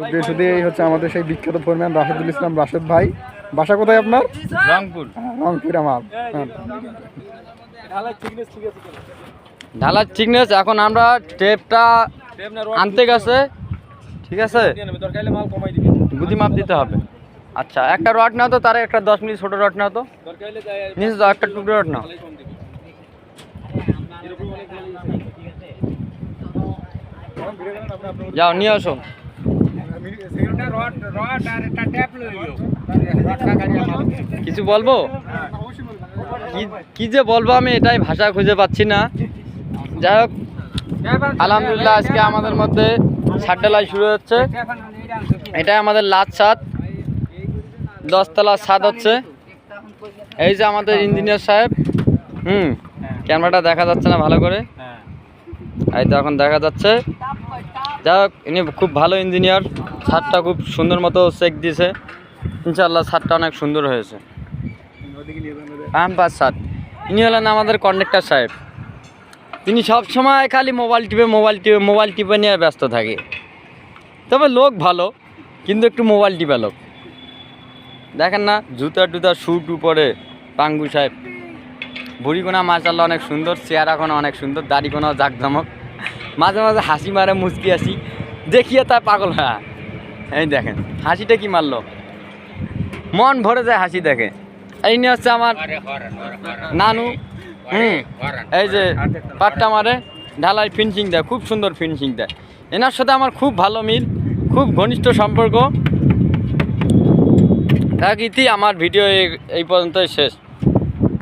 বৃহস্পতি এই হচ্ছে আমাদের সেই বিখ্যাত ফোরম্যান রাশেদুল ইসলাম রাশেদ ভাই। বাসা কোথায় আপনার? রংপুর। হ্যাঁ, রংপুর আমার। হ্যাঁ। ঢালার থিকনেস এখন আমরা টেপটা আনতে গেছে। ঠিক আছে? গুদি মাপ দিতে হবে। আচ্ছা একটা রড নাও তো তার একটা দশ মিনিট ছোট রড নাও তো। নিচে তো একটা টুকরো রড নাও। যাও নিয়ে আসো। কিছু বলব? কি যে বলব আমি, এটাই ভাষা খুঁজে পাচ্ছি না। যাই হোক, আলহামদুলিল্লাহ আজকে আমাদের মধ্যে ছাদ ঢালাই শুরু হচ্ছে। এটাই আমাদের লাত ছাদ দশতলা ছাদ হচ্ছে। এই যে আমাদের ইঞ্জিনিয়ার সাহেব, হুম ক্যামেরাটা দেখা যাচ্ছে না ভালো করে। এই তো এখন দেখা যাচ্ছে। হোক ইনি খুব ভালো ইঞ্জিনিয়ার ছাদটা খুব সুন্দর মতো চেক দিয়েছে ইনশাল্লাহ ছাদটা অনেক সুন্দর হয়েছে। আহমবাদ স্যার ইনি হলেন আমাদের কন্ডাক্টর সাহেব। তিনি সব সময় খালি মোবাইল টিপে মোবাইল টিপে মোবাইল টিপে নিয়ে ব্যস্ত থাকে। তবে লোক ভালো, কিন্তু একটু মোবাইল টিপে লোক। দেখেন না, জুতা টুতা শু টু পরে পাঙ্গু সাহেব। বুড়িকোনা মাশাল্লাহ অনেক সুন্দর চেহারা কোনো অনেক সুন্দর দাড়ি কোনো জাকজমক। মাঝে মাঝে হাসি মারে মুচকি আসি দেখিয়ে তার পাগল হ্যাঁ। এই দেখেন হাসিটা কি মারলো? মন ভরে যায় হাসি দেখে। এই নিয়ে হচ্ছে আমার নানু। হুম। এই যে পাট্টা মারে ঢালাই ফিনিশিং দেয় খুব সুন্দর ফিনিশিং দেয়। এনার সাথে আমার খুব ভালো মিল খুব ঘনিষ্ঠ সম্পর্ক। ইতি আমার ভিডিও এই- এই পর্যন্তই শেষ।